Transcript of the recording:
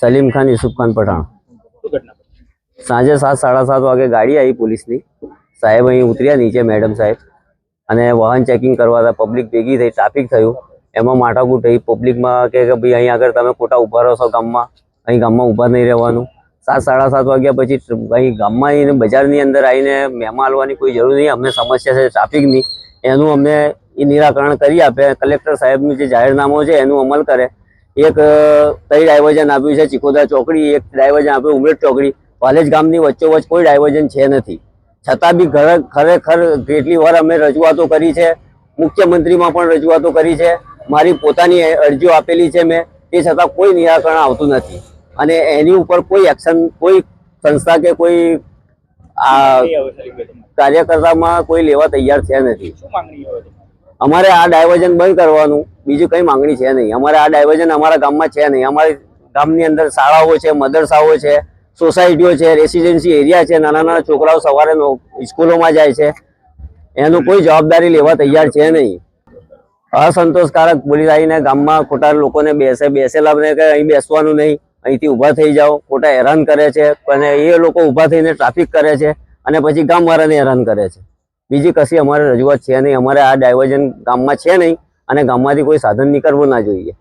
સલીમ ખાન યુસુફ ખાન પઠાણ? સાંજે સાત સાડા સાત વાગે ગાડી આવી પોલીસની સાહેબ અહીં ઉતર્યા નીચે મેડમ સાહેબ અને વાહન ચેકિંગ કરવા હતા પબ્લિક ભેગી થઈ ટ્રાફિક થયું। એમાં માથાકૂટ થઈ પબ્લિકમાં કે ભાઈ અહીં આગળ તમે ખોટા ઊભા રહો છો ગામમાં, અહીં ગામમાં ઊભા નહીં રહેવાનું. સાત, સાડા સાત વાગ્યા પછી અહીં ગામમાં આવીને બજારની અંદર આવીને મહેમાન આવવાની કોઈ જરૂર નહીં, અમને સમસ્યા છે ટ્રાફિકની એનું અમને એ નિરાકરણ કરી આપે. કલેક્ટર સાહેબનું જે જાહેરનામું છે, એનું અમલ કરે. એક કઈ ડાયવર્ઝન આપ્યું છે ચિકોદા ચોકડી એક ડાયવર્ઝન આપ્યું ઉમરેઠ ચોકડી. વાલેજ ગામની વચ્ચોવચ્ચ કોઈ ડાયવર્ઝન છે નથી. છતાં બી ખરેખર કેટલી વાર અમે રજૂઆતો કરી છે મુખ્યમંત્રીમાં પણ રજૂઆતો કરી છે. મારી પોતાની અરજીઓ આપેલી છે મેં તે છતાં કોઈ નિરાકરણ આવતું નથી. અને એની ઉપર કોઈ એક્શન કોઈ સંસ્થા કે કોઈ આ. કાર્યકર્તામાં કોઈ લેવા તૈયાર છે નથી. શું માંગણી? અમારે આ ડાયવર્ઝન બંધ કરવાનું બીજું કંઈ માંગણી છે નહીં. અમારે આ ડાયવર્ઝન અમારા ગામમાં છે નહીં. અમારી ગામની અંદર શાળાઓ છે, મદરસાઓ છે, સોસાયટીઓ છે, રેસિડેન્સી એરિયા છે, નાના નાના છોકરાઓ સવારે સ્કૂલોમાં જાય છે. એનું કોઈ જવાબદારી લેવા તૈયાર છે નહીં. અસંતોષકારક પોલીસ આવીને ગામમાં ખોટા લોકોને બેસે, બેસેલા બને કે અહીં બેસવાનું નહીં. અહીંથી ઊભા થઈ જાઓ. ખોટા હેરાન કરે છે. અને એ લોકો ઊભા થઈને ટ્રાફિક કરે છે અને પછી ગામવાળાને હેરાન કરે છે. બીજી કશી અમારે રજૂઆત છે નહીં. અમારે આ ડાયવર્ઝન ગામમાં છે નહીં અને ગામમાંથી કોઈ સાધન નીકળવું ના જોઈએ.